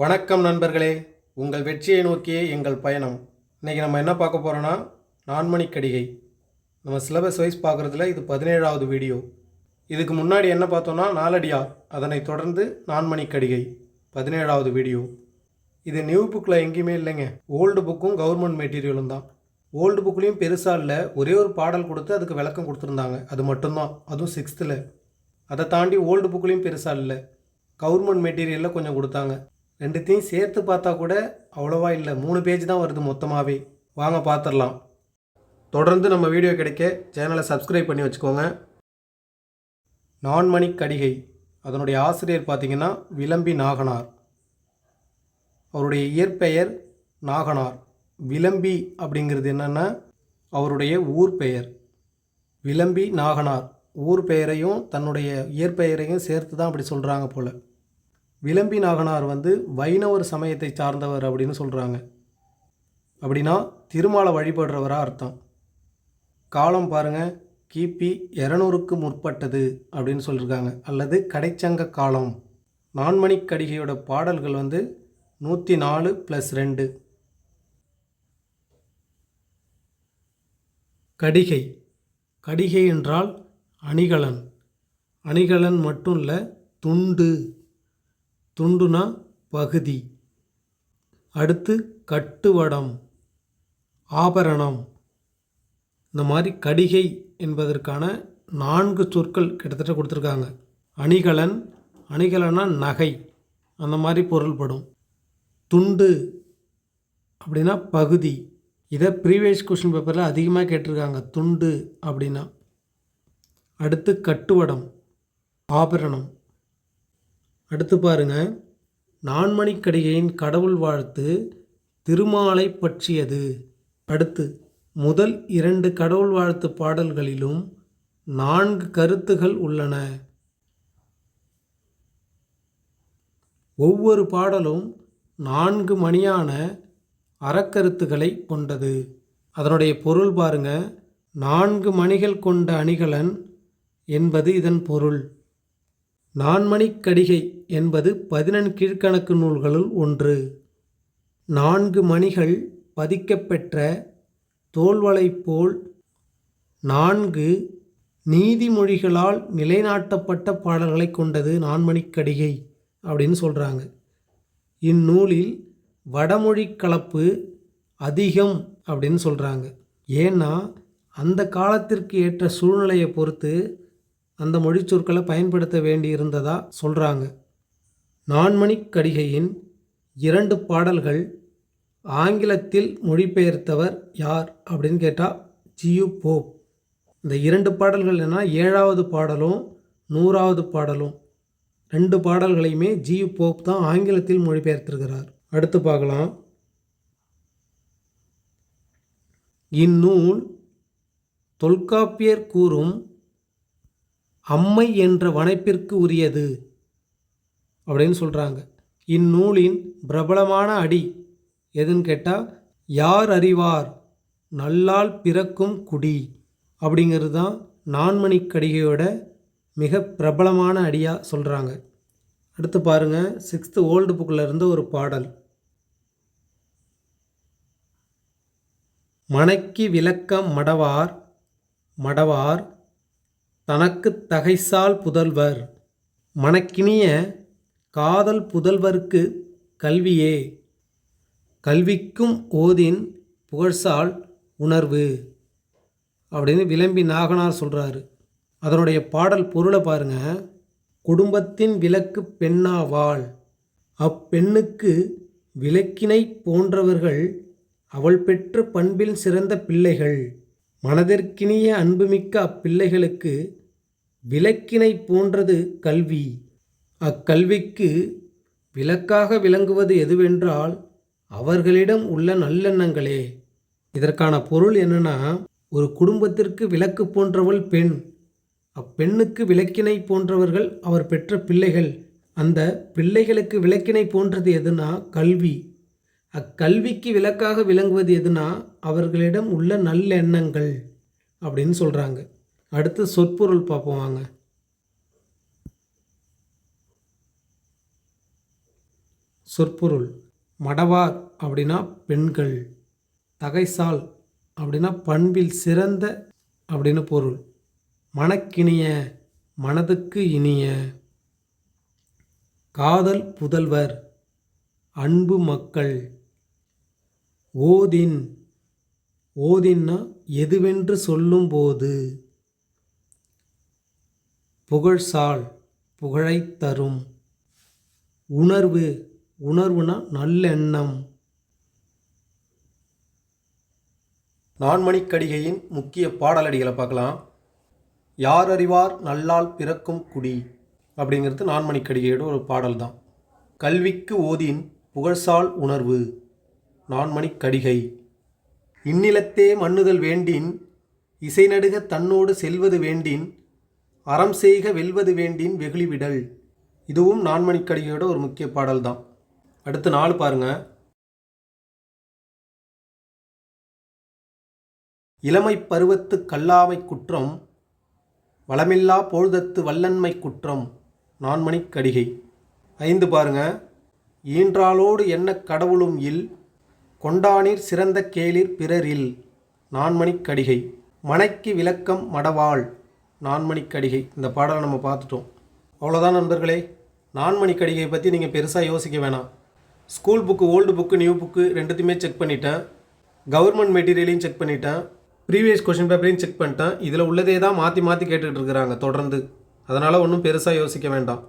வணக்கம் நண்பர்களே. உங்கள் வெற்றியை நோக்கியே எங்கள் பயணம். இன்றைக்கி நம்ம என்ன பார்க்க போகிறோன்னா நான்மணி கடிகை நம்ம சிலபஸ் வைஸ் பார்க்குறதுல இது பதினேழாவது வீடியோ இதுக்கு முன்னாடி என்ன பார்த்தோன்னா நாலடியார். அதனை தொடர்ந்து நான்மணி கடிகை பதினேழாவது வீடியோ இது நியூ புக்கில் எங்கேயுமே இல்லைங்க. ஓல்டு புக்கும் கவர்மெண்ட் மெட்டீரியலும் தான். ஓல்டு புக்லேயும் பெருசாக இல்லை. ஒரே ஒரு பாடல் கொடுத்து அதுக்கு விளக்கம் கொடுத்துருந்தாங்க. அது மட்டும்தான். அதுவும் சிக்ஸ்த்தில் அதை தாண்டி ஓல்டு புக்லேயும் பெருசாக இல்லை. கவர்மெண்ட் மெட்டீரியலில் கொஞ்சம் கொடுத்தாங்க. ரெண்டுத்தையும் சேர்த்து பார்த்தா கூட அவ்வளோவா இல்லை. மூணு பேஜ் தான் வருது மொத்தமாகவே வாங்க பார்த்துடலாம் தொடர்ந்து நம்ம வீடியோ கிடைக்க சேனலை சப்ஸ்கிரைப் பண்ணி வச்சுக்கோங்க. நான்மணி கடிகை. அதனுடைய ஆசிரியர் பார்த்திங்கன்னா விளம்பி நாகனார். அவருடைய இயற்பெயர் நாகனார். விளம்பி அப்படிங்கிறது என்னென்னா அவருடைய ஊர் பெயர். விளம்பி நாகனார். ஊர் பெயரையும் தன்னுடைய இயற்பெயரையும் சேர்த்து தான் அப்படி சொல்கிறாங்க போல். விளம்பி நாகனார் வந்து வைணவர் சமயத்தை சார்ந்தவர் அப்படின்னு சொல்கிறாங்க அப்படின்னா திருமாலை வழிபடுறவராக அர்த்தம். காலம் பாருங்கள் கிபி இரநூறுக்கு முற்பட்டது அப்படின்னு சொல்லியிருக்காங்க அல்லது கடைச்சங்க காலம். நான்மணிக்கடிகையோட பாடல்கள் வந்து நூற்றி நாலு ப்ளஸ் ரெண்டு. கடிகை. கடிகை என்றால் அணிகலன். அணிகலன் மட்டும் இல்லை துண்டு. துண்டுனா பகுதி. அடுத்து கட்டுவடம் ஆபரணம். இந்த மாதிரி கடிகை என்பதற்கான நான்கு சொற்கள் கிட்டத்தட்ட கொடுத்துருக்காங்க. அணிகலன் அணிகலனா நகை அந்த மாதிரி பொருள்படும். துண்டு அப்படின்னா பகுதி. இதை ப்ரீவியஸ் கொஷின் பேப்பரில் அதிகமாக கேட்டிருக்காங்க துண்டு அப்படின்னா. அடுத்து கட்டுவடம் ஆபரணம். அடுத்து பாருங்க. நான்மணிக்கடிகையின் கடவுள் வாழ்த்து திருமாலை பற்றியது. அடுத்து முதல் இரண்டு கடவுள் வாழ்த்து பாடல்களிலும் நான்கு கருத்துகள் உள்ளன. ஒவ்வொரு பாடலும் நான்கு மணியான அறக்கருத்துக்களை கொண்டது. அதனுடைய பொருள் பாருங்க. நான்கு மணிகள் கொண்ட அணிகலன் என்பது இதன் பொருள். நான்மணிக்கடிகை என்பது பதினெண் கீழ்க்கணக்கு நூல்களுள் ஒன்று. நான்கு மணிகள் பதிக்கப்பெற்ற தோல்வளை போல் நான்கு நீதிமொழிகளால் நிலைநாட்டப்பட்ட பாடல்களை கொண்டது நான்மணிக் கடிகை அப்படின்னு சொல்கிறாங்க இந்நூலில் வடமொழி கலப்பு அதிகம் அப்படின்னு சொல்கிறாங்க ஏன்னா அந்த காலத்திற்கு ஏற்ற சூழ்நிலையை பொறுத்து அந்த மொழி சொற்களை பயன்படுத்த வேண்டியிருந்ததா சொல்கிறாங்க நான்மணிக் கடிகையின் இரண்டு பாடல்கள் ஆங்கிலத்தில் மொழிபெயர்த்தவர் யார் அப்படின்னு கேட்டால் ஜியு போப். இந்த இரண்டு பாடல்கள் என்ன ஏழாவது பாடலும் நூறாவது பாடலும் ரெண்டு பாடல்களையுமே ஜியு போப் தான் ஆங்கிலத்தில் மொழிபெயர்த்திருக்கிறார். அடுத்து பார்க்கலாம். இந்நூல் தொல்காப்பியர் கூறும் அம்மை என்ற வனைப்பிற்கு உரியது. அப்படின்னு சொல்கிறாங்க இந்நூலின் பிரபலமான அடி எதுன்னு கேட்டால் யார் அறிவார்? நல்லால் பிறக்கும் குடி. அப்படிங்கிறது தான் நான்மணிக்கடிகையோட மிக பிரபலமான அடியாக சொல்கிறாங்க அடுத்து பாருங்கள் சிக்ஸ்த்து ஓல்டு புக்கில் இருந்து ஒரு பாடல். மனைக்கு விளக்கம் மடவார் மடவார் தனக்கு தகைசால் புதல்வர். மனக்கினிய காதல் புதல்வர்க்கு கல்வியே. கல்விக்கும் ஓதின் புகழ்சால் உணர்வு. அப்படின்னு விளம்பி நாகனார் சொல்கிறாரு அதனுடைய பாடல் பொருளை பாருங்க. குடும்பத்தின் விளக்கு பெண்ணாவாள் அப்பெண்ணுக்கு விளக்கினை போன்றவர்கள் அவள் பெற்ற பண்பில் சிறந்த பிள்ளைகள். மனதிற்கினிய அன்புமிக்க அப்பிள்ளைகளுக்கு விளக்கினை போன்றது கல்வி. அக்கல்விக்கு விளக்காக விளங்குவது எதுவென்றால் அவர்களிடம் உள்ள நல்லெண்ணங்களே. இதற்கான பொருள் என்னன்னா ஒரு குடும்பத்திற்கு விளக்கு போன்றவள் பெண். அப்பெண்ணுக்கு விளக்கினை போன்றவர்கள் அவர் பெற்ற பிள்ளைகள். அந்த பிள்ளைகளுக்கு விளக்கினை போன்றது எதுனா கல்வி. அக்கல்விக்கு விளக்காக விளங்குவது எதுனா அவர்களிடம் உள்ள நல்லெண்ணங்கள் அப்படின்னு சொல்கிறாங்க அடுத்து சொற்பொருள் பார்ப்போம் வாங்க. சொற்பொருள் மடவார் அப்படின்னா பெண்கள் தகைசால் அப்படின்னா பண்பில் சிறந்த அப்படின்னு பொருள். மனக்கினிய மனதுக்கு இனிய. காதல் புதல்வர் அன்பு மக்கள். ஓதின் ஓதின்னா எதுவென்று சொல்லும்போது. புகழ்சால் புகழைத் தரும். உணர்வு உணர்வுனா நல்லெண்ணம். நான்மணிக்கடிகையின் முக்கிய பாடலடிகளை பார்க்கலாம். யார் அறிவார் நல்லால் பிறக்கும் குடி அப்படிங்கிறது நான்மணிக்கடிகையோட ஒரு பாடல் தான் கல்விக்கு ஓதின் புகழ்சால் உணர்வு நான்மணிக்கடிகை. இந்நிலத்தே மண்ணுதல் வேண்டின் இசை நடுக தன்னோடு செல்வது வேண்டின் அறம் செய்க வெல்வது வேண்டின் வெகுளிவிடல். இதுவும் நான்மணிக்கடிகையோட ஒரு முக்கிய பாடல் தான் அடுத்து நாலு பாருங்க. இளமை பருவத்து கல்லாமை குற்றம் வளமில்லா பொழுதத்து வல்லன்மை குற்றம் நான்மணிக்கடிகை. ஐந்து பாருங்க. ஈன்றாலோடு என்ன கடவுளும் இல் கொண்டானீர் சிறந்த கேளிர் பிறரில் நான்மணிக்கடிகை. மனைக்கு விளக்கம் மடவாள். நான்மணிக்கடிகை இந்த பாடலை நம்ம பார்த்துட்டோம். அவ்வளோதான் நண்பர்களே. நான்மணிக்கடிகையை பற்றி நீங்கள் பெருசாக யோசிக்க வேணாம். School book old book new book ரெண்டுத்தையுமே செக் பண்ணிட்டேன். கவர்மெண்ட் மெட்டீரியலையும் செக் பண்ணிட்டேன். ப்ரீவியஸ் கொஷின் பேப்பரையும் செக் பண்ணிட்டேன். இதில் உள்ளதே தான் மாற்றி மாற்றி கேட்டுக்கிட்டு இருக்கிறாங்க தொடர்ந்து. அதனால் ஒன்றும் பெருசாக யோசிக்க வேண்டாம்.